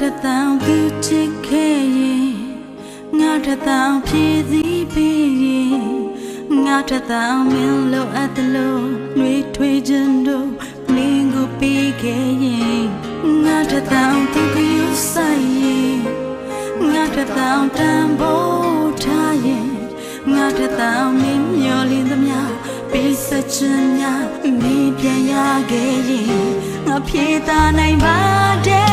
ငါထတောင်သူချစ်ခဲ့ရင်ငါထတောင်ဖြည့်စည်းပေးရင်ငါထတောင်မင်းလိုအပ်တယ်လို့နှွေးထွေးခြင်းတို့လင်းကိုပေးခဲ့ရင်ငါထတောင်သူကယူဆိုင်ရင်ငါထတောင်တန်ဖို့ထားရင်ငါထတောင်မင်းမျောလင်းသမျှပေးစချင်များမင်းပြန်ရခဲ့ရင်ငါဖြေတာနိုင်ပါတယ်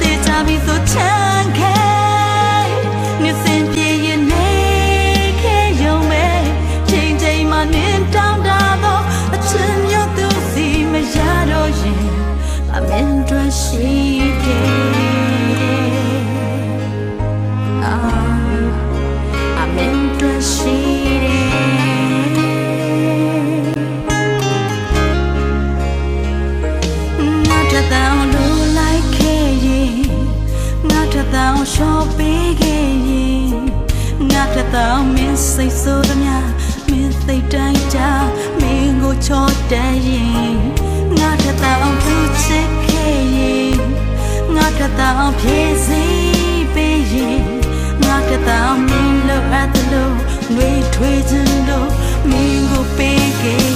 တယ် တောင်ရှော့ပေးခဲ့ရင်ငါတတောင်မင်းစိတ်ဆိုးသမျှမင်းသိတိုင်းကြမင်းကိုချော့တဲ့ရင်ငါတတောင်သူချစ်ခဲ့ရင်ငါတတောင်ဖြည့်စည်းပေးရင်ငါတတောင်မင်းလိုအပ်တယ်လို့နှွေးထွေးခြင်းတို့မင်းကိုပေးခဲ့ရင်ငါပြေတာ